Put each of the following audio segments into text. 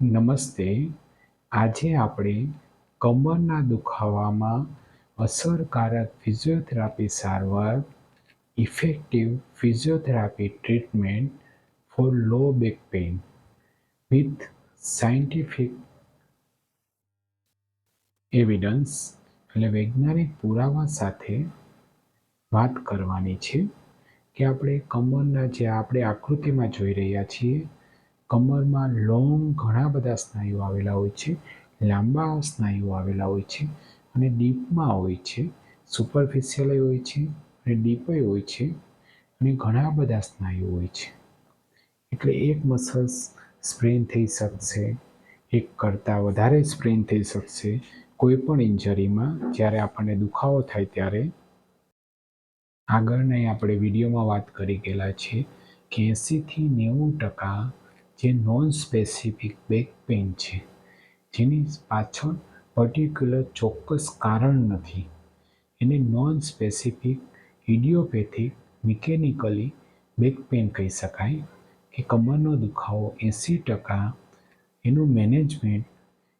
નમસ્તે. આજે આપણે કમરના દુખાવામાં અસરકારક ફિઝિયોથેરાપી સારવાર, effective physiotherapy treatment for low back pain with scientific evidence એટલે વૈજ્ઞાનિક પુરાવા સાથે વાત કરવાની છે કે આપણે કમરના જે આપણે આકૃતિમાં જોઈ રહ્યા છીએ કમરમાં લોંગ ઘણા બધા સ્નાયુઓ આવેલા હોય છે, લાંબા સ્નાયુઓ આવેલા હોય છે અને ડીપમાં હોય છે સુપરફિશિયલ હોય છે અને ડીપય હોય છે અને ઘણા બધા સ્નાયુઓ હોય છે. એટલે એક મસલ્સ સ્પ્રેન થઈ શકશે, એક કરતાં વધારે સ્પ્રેન થઈ શકશે કોઈ પણ ઇન્જરીમાં જ્યારે આપણને દુખાવો થાય ત્યારે. આગળના આપણે વિડીયોમાં વાત કરી ગયેલા છે કે એંસીથી નેવું ટકા જે નોન સ્પેસિફિક બેક પેઇન છે, જેની પાછળ પર્ટિક્યુલર ચોક્કસ કારણ નથી. એને non specific idiopathic mechanically back pain કહી શકાય કે કમરનો દુખાવો એંસી ટકા એનું મેનેજમેન્ટ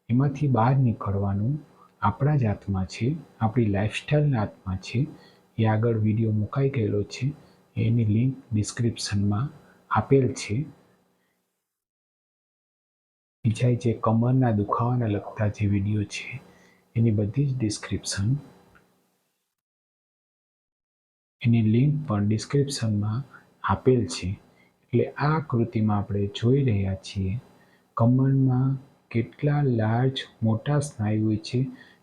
એમાંથી બહાર નીકળવાનું આપણા જ હાથમાં છે, આપણી લાઈફસ્ટાઈલના હાથમાં છે. એ આગળ વીડિયો મુકાઈ ગયેલો છે. એની લિંક ડિસ્ક્રિપ્શનમાં આપેલ છે. બીજા જે કમરના દુખાવાના લગતા જે વીડિયો છે, એની બધી જ ડિસ્ક્રિપ્શન એની લિંક પણ ડિસ્ક્રિપ્શનમાં આપેલ છે. એટલે આ આકૃતિમાં આપણે જોઈ રહ્યા છીએ, કમરમાં કેટલા લાર્જ મોટા સ્નાયુ હોય છે,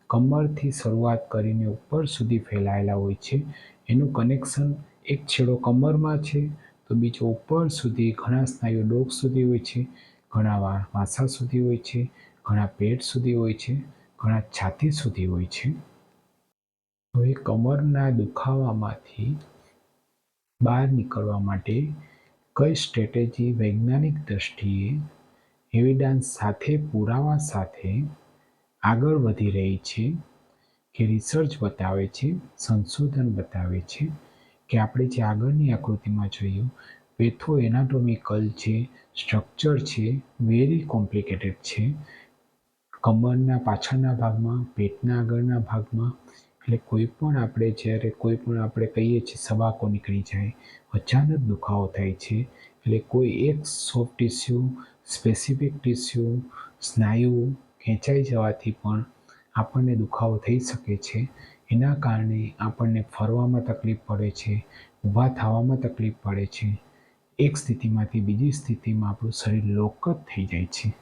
કમરથી શરૂઆત કરીને ઉપર સુધી ફેલાયેલા હોય છે, એનું કનેક્શન એક છેડો કમરમાં છે, તો બીજો ઉપર સુધી ઘણા સ્નાયુ ડોક સુધી હોય છે ઘણા માથા સુધી હોય છે, ઘણા પેટ સુધી હોય છે, ઘણા છાતી સુધી હોય છે. હવે કમરના દુખાવામાંથી બહાર નીકળવા માટે કઈ સ્ટ્રેટેજી વૈજ્ઞાનિક દ્રષ્ટિએ એવિડન્સ સાથે પુરાવા સાથે આગળ વધી રહી છે કે રિસર્ચ બતાવે છે, સંશોધન બતાવે છે કે આપણે જે આગળની આકૃતિમાં જોયું પેથો એનાટોમિકલ જે સ્ટ્રક્ચર છે વેરી કોમ્પ્લિકેટેડ છે. કમરના પાછળના ભાગમાં, પેટના આગળના ભાગમાં, એટલે કોઈ પણ આપણે જ્યારે કોઈ પણ આપણે કહીએ છીએ સબાકો નીકળી જાય, અચાનક દુખાવો થાય છે. એટલે કોઈ એક સોફ્ટ ટિશ્યુ સ્પેસિફિક ટિશ્યુ સ્નાયુ ખેંચાઈ જવાથી પણ આપણને દુખાવો થઈ શકે છે. એના કારણે આપણને ફરવામાં તકલીફ પડે છે, ઊભા થવામાં તકલીફ પડે છે. એક સ્થિતિમાંથી બીજી સ્થિતિમાં આપણું શરીર લોક જ થઈ જાય છે.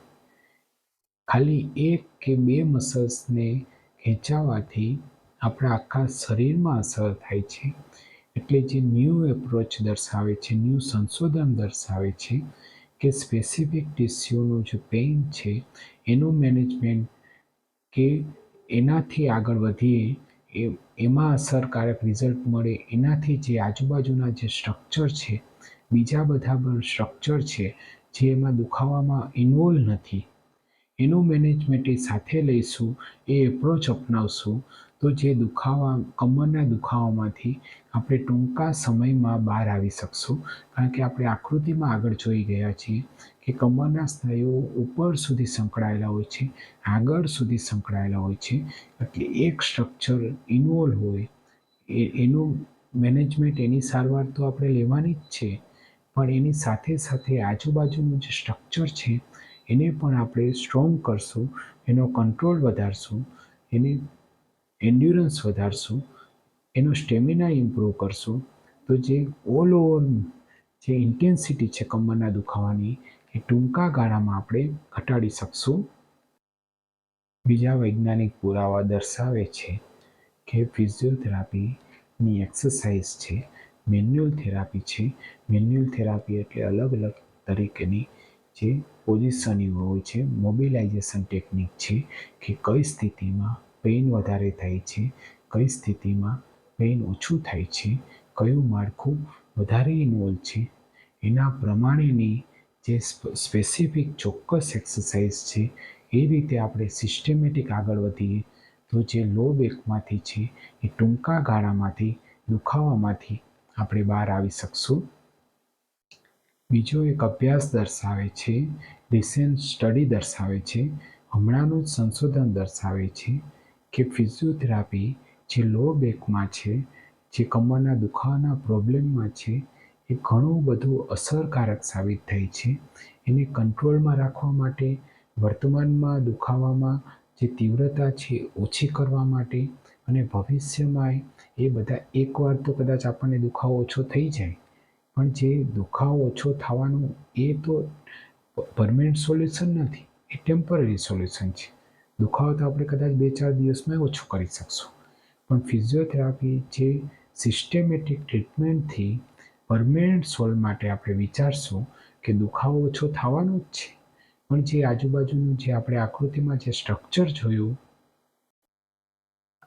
ખાલી એક કે બે મસલ્સને ખેંચાવાથી આપણા આખા શરીરમાં અસર થાય છે. એટલે જે ન્યૂ એપ્રોચ દર્શાવે છે ન્યૂ સંશોધન દર્શાવે છે કે સ્પેસિફિક ટિશ્યુનું જે પેઇન છે, એનું મેનેજમેન્ટ કે એનાથી આગળ વધીએ, એ, એમાં અસરકારક રિઝલ્ટ મળે, એનાથી જે આજુબાજુના જે સ્ટ્રક્ચર છે બીજા બધા પણ સ્ટ્રક્ચર છે જે એમાં દુખાવામાં ઇન્વોલ્વ નથી. એનું મેનેજમેન્ટ એ સાથે લઈશું, એ એપ્રોચ અપનાવશું, તો જે દુખાવા, કમરના દુખાવામાંથી આપણે ટૂંકા સમયમાં બહાર આવી શકશું. કારણ કે આપણે આકૃતિમાં આગળ જોઈ ગયા છીએ કે કમરના સ્નાયુઓ ઉપર સુધી સંકળાયેલા હોય છે, આગળ સુધી સંકળાયેલા હોય છે. એટલે એક સ્ટ્રક્ચર ઇન્વોલ્વ હોય. એ, એનું મેનેજમેન્ટ એની સારવાર તો આપણે લેવાની જ છે. પણ એની સાથે સાથે આજુબાજુનું જે સ્ટ્રક્ચર છે, એને પણ આપણે સ્ટ્રોંગ કરશું, એનો કંટ્રોલ વધારશું, એની એન્ડ્યુરન્સ વધારશું, એનો સ્ટેમિના ઇમ્પ્રૂવ કરશું. તો જે ઓલ ઓવર જે ઇન્ટેન્સિટી છે કમરના દુખાવાની, એ ટૂંકા ગાળામાં આપણે ઘટાડી શકશું. બીજા વૈજ્ઞાનિક પુરાવા દર્શાવે છે કે ફિઝિયોથેરાપીની એક્સરસાઇઝ છે મેન્યુઅલ થેરાપી છે. મેન્યુઅલ થેરાપી એટલે અલગ અલગ તરીકેની જે પોઝિશનિંગ હોય છે, મોબિલાઇઝેશન ટેકનિક છે કે કઈ સ્થિતિમાં પેઇન વધારે થાય છે, કઈ સ્થિતિમાં પેઇન ઓછું થાય છે, કયું માળખું વધારે ઇન્વોલ્વ છે. એના પ્રમાણેની જે સ્પેસિફિક ચોક્કસ એક્સરસાઇઝ છે, એ રીતે આપણે સિસ્ટમેટિક આગળ વધીએ તો જે લો બેકમાંથી છે, એ ટૂંકા ગાળામાંથી દુખાવામાંથી આપણે બહાર આવી શકશું. બીજો એક અભ્યાસ દર્શાવે છે રિસેન્ટ સ્ટડી દર્શાવે છે, હમણાંનું સંશોધન દર્શાવે છે કે ફિઝિયોથેરાપી જે લો બેકમાં છે, જે કમરના દુખાવાના પ્રોબ્લેમમાં છે, એ ઘણું બધું અસરકારક સાબિત થઈ છે. એને કંટ્રોલમાં રાખવા માટે, વર્તમાનમાં દુખાવામાં જે તીવ્રતા છે ઓછી કરવા માટે અને ભવિષ્યમાં એ બધા એકવાર તો કદાચ આપણને દુખાવો ઓછો થઈ જાય, પણ જે દુખાવો ઓછો થવાનો એ તો પરમેનન્ટ સોલ્યુશન નથી, એ ટેમ્પરરી સોલ્યુશન છે. દુખાવો તો આપણે કદાચ બે ચાર દિવસમાં ઓછો કરી શકશું. પણ ફિઝિયોથેરાપી જે સિસ્ટેમેટિક ટ્રીટમેન્ટથી પરમેનન્ટ સોલ્વ માટે આપણે વિચારશું કે દુખાવો ઓછો થવાનો જ છે. પણ જે આજુબાજુનું જે આપણે આકૃતિમાં જે સ્ટ્રક્ચર જોયું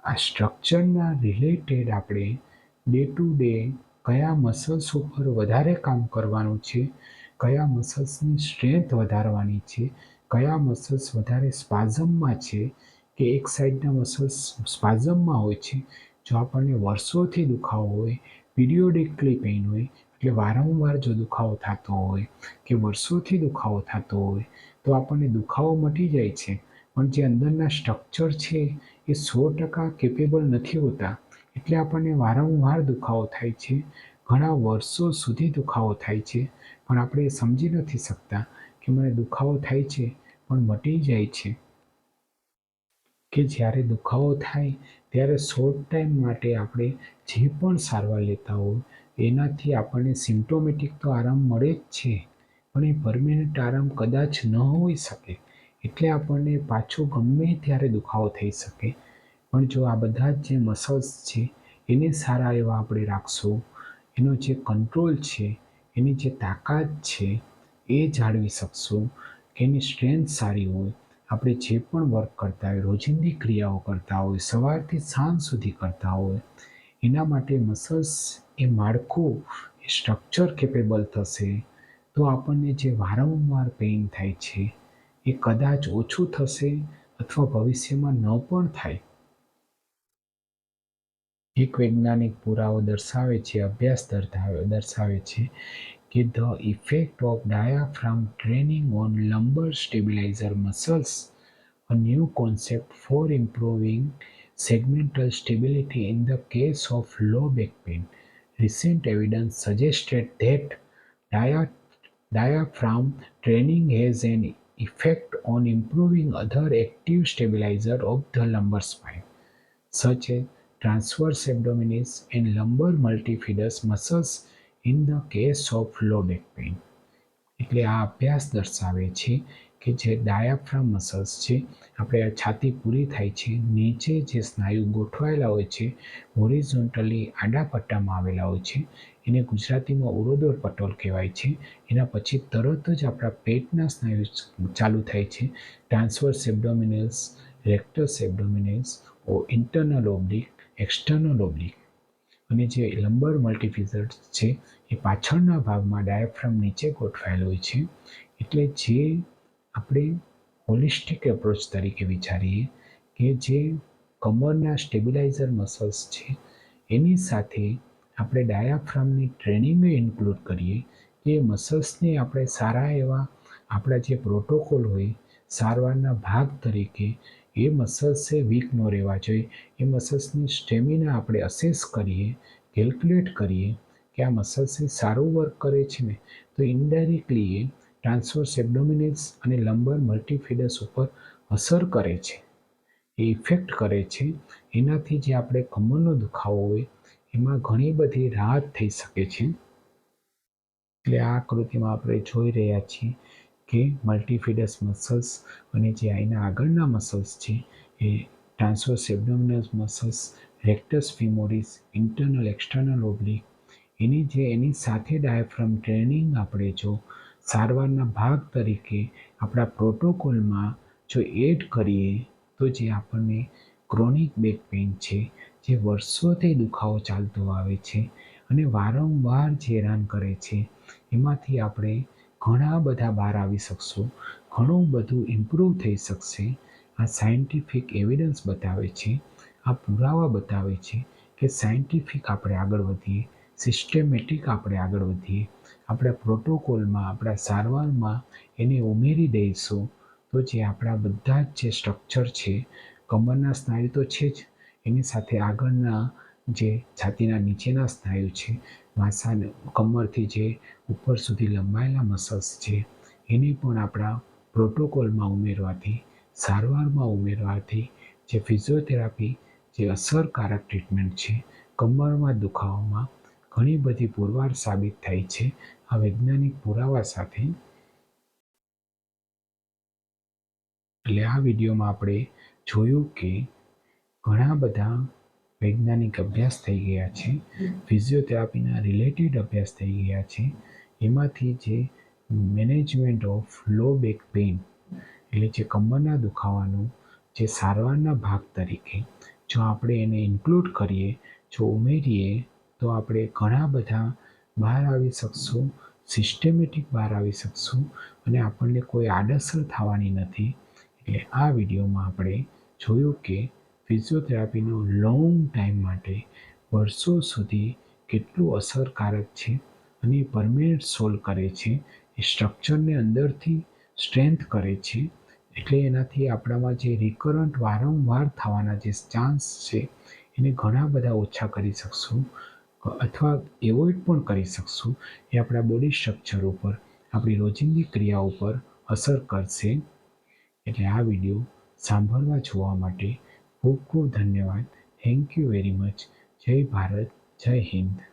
આ સ્ટ્રક્ચરના રિલેટેડ આપણે ડે ટુ ડે કયા મસલ્સ ઉપર વધારે કામ કરવાનું છે, કયા મસલ્સની સ્ટ્રેન્થ વધારવાની છે, કયા મસલ્સ વધારે સ્પાઝમમાં છે કે એક સાઈડના મસલ્સ સ્પાઝમમાં હોય છે. જો આપણને વર્ષોથી દુખાવો હોય પીરિયોડિકલી પેઇન હોય, એટલે વારંવાર જો દુખાવો થતો હોય કે વર્ષોથી દુખાવો થતો હોય, તો આપણને દુખાવો મટી જાય છે. પણ જે અંદરના સ્ટ્રક્ચર છે, એ સો ટકા કેપેબલ નથી હોતા. એટલે આપણને વારંવાર દુખાવો થાય છે. ઘણા વર્ષો સુધી દુખાવો થાય છે. પણ આપણે સમજી નથી શકતા કે મને દુખાવો થાય છે, પણ મટી જાય છે. કે જ્યારે દુખાવો થાય, ત્યારે શોર્ટ ટાઈમ માટે આપણે જે પણ સારવાર લેતા હોય, એનાથી આપણને સિમ્ટોમેટિક તો આરામ મળે જ છે. પણ એ પરમેનન્ટ આરામ કદાચ ન હોઈ શકે. એટલે આપણને પાછો ગમે ત્યારે દુખાવો થઈ શકે. પણ જો આ બધા જ મસલ્સ છે, એને સારા એવા આપણે રાખશું, એનો જે કંટ્રોલ છે, એની જે તાકાત છે, એ જાળવી શકશું કે એની સ્ટ્રેન્થ સારી હોય. આપણે જે પણ વર્ક કરતા હોય, રોજિંદી ક્રિયાઓ કરતા હોય, સવારથી સાંજ સુધી કરતા હોય, એના માટે મસલ્સ એ માળખું, એ સ્ટ્રક્ચર કેપેબલ થશે. તો આપણને જે વારંવાર પેઇન થાય છે એ કદાચ ઓછું થશે અથવા ભવિષ્યમાં ન પણ થાય એક વૈજ્ઞાનિક પુરાવો દર્શાવે છે અભ્યાસ દર્શાવે છે કે the effect of diaphragm training on lumbar stabiliser muscles a new concept for improving segmental stability in the case of low back pain. Recent evidence suggested dia- diaphragm training has an effect on improving other active stabilizer of the lumbar spine, such as transverse abdominis and lumbar multifidus muscles in the case of low back pain. એટલે આ અભ્યાસ દર્શાવે છે કે જે diaphragm muscles છે આપણે આ છાતી પૂરી થાય છે નીચે જે સ્નાયુ ગોઠવાયેલા હોય છે હોરિઝોન્ટલી આડા પટ્ટામાં આવેલા હોય છે એને ગુજરાતીમાં ઉરોદોર પટોલ કહેવાય છે. એના પછી તરત જ આપણા પેટના સ્નાયુ ચાલુ થાય છે. Transverse abdominals rectus abdominals, oh internal oblique, external oblique. અને જે લંબર મલ્ટીફિઝર્સ છે, એ પાછળના ભાગમાં ડાયાફ્રામ નીચે ગોઠવાયેલ હોય છે. એટલે જે આપણે હોલિસ્ટિક એપ્રોચ તરીકે વિચારીએ કે જે કમરના સ્ટેબિલાઇઝર મસલ્સ છે, એની સાથે આપણે ડાયાફ્રામની ટ્રેનિંગ ઇન્ક્લુડ કરીએ કે મસલ્સને આપણે સારા એવા આપણા જે પ્રોટોકોલ હોય, સારવારના ભાગ તરીકે એ મસલ્સે વીક ન રહેવા જોઈએ. એ મસલ્સની સ્ટેમિના આપણે અસેસ કરીએ કેલ્ક્યુલેટ કરીએ કે આ મસલ્સે સારું વર્ક કરે છે ને, તો ઇનડાયરેક્ટલી એ ટ્રાન્સવર્સ એબડોમિનિલ્સ અને લંબર મલ્ટીફિડસ ઉપર અસર કરે છે. એ ઇફેક્ટ કરે છે. એનાથી જે આપણે કમરનો દુખાવો હોય એમાં ઘણી બધી રાહત થઈ શકે છે. એટલે આ આકૃતિમાં આપણે જોઈ રહ્યા છીએ કે મલ્ટીફિડસ મસલ્સ અને જે આઈના આગળના મસલ્સ છે એ transverse abdominal muscles rectus femoris internal external oblique એની જે એની સાથે ડાયફ્રમ ટ્રેનિંગ આપણે જો સારવારના ભાગ તરીકે આપણા પ્રોટોકોલમાં જો એડ કરીએ તો જે આપણને ક્રોનિક બેક પેઇન છે જે વર્ષોથી દુખાવો ચાલતો આવે છે અને વારંવાર જે હેરાન કરે છે. એમાંથી આપણે ઘણા બધા બહાર આવી શકશું, ઘણું બધું ઇમ્પ્રૂવ થઈ શકશે. આ સાયન્ટિફિક એવિડન્સ બતાવે છે, આ પુરાવા બતાવે છે કે સાયન્ટિફિક આપણે આગળ વધીએ સિસ્ટેમેટિક આપણે આગળ વધીએ. આપણા પ્રોટોકોલમાં, આપણા સારવારમાં એને ઉમેરી દઈશું તો જે આપણા બધા જ જે સ્ટ્રક્ચર છે કમરના સ્નાયુ તો છે જ. એની સાથે આગળના જે છાતીના નીચેના સ્નાયુ છે માસા કમરથી જે ઉપર સુધી લંબાયેલા મસલ્સ છે, એને પણ આપણા પ્રોટોકોલમાં ઉમેરવાથી, સારવારમાં ઉમેરવાથી જે ફિઝિયોથેરાપી જે અસરકારક ટ્રીટમેન્ટ છે, કમરમાં દુખાવામાં ઘણી બધી પુરવાર સાબિત થઈ છે, આ વૈજ્ઞાનિક પુરાવા સાથે. એટલે આ વિડીયોમાં આપણે જોયું કે ઘણા બધા વૈજ્ઞાનિક અભ્યાસ થઈ ગયા છે. ફિઝિયોથેરાપીના રિલેટેડ અભ્યાસ થઈ ગયા છે. એમાંથી જે management of low back pain એટલે જે કમરના દુખાવાનું જે સારવારના ભાગ તરીકે જો આપણે એને ઇન્ક્લુડ કરીએ જો ઉમેરીએ તો આપણે ઘણા બધા બહાર આવી શકશું સિસ્ટેમેટિક બહાર આવી શકશું અને આપણને કોઈ આડઅસર થવાની નથી. એટલે આ વિડીયોમાં આપણે જોયું કે ફિઝિયોથેરાપીનો લોંગ ટાઈમ માટે વર્ષો સુધી કેટલું અસરકારક છે અને પરમેનન્ટ સોલ્વ કરે છે, એ સ્ટ્રક્ચરને અંદરથી સ્ટ્રેન્થ કરે છે, એટલે એનાથી આપણામાં જે રિકરન્ટ વારંવાર થવાના જે ચાન્સ છે, એને ઘણા બધા ઓછા કરી શકશું, અથવા એવોઇડ પણ કરી શકશું, એ આપણા બોડી સ્ટ્રક્ચર ઉપર, આપણી રોજિંદી ક્રિયા ઉપર અસર કરશે. એટલે આ વીડિયો સાંભળવા, જોવા માટે ખૂબ ખૂબ ધન્યવાદ. થેન્ક યુ વેરી મચ જય ભારત જય હિન્દ.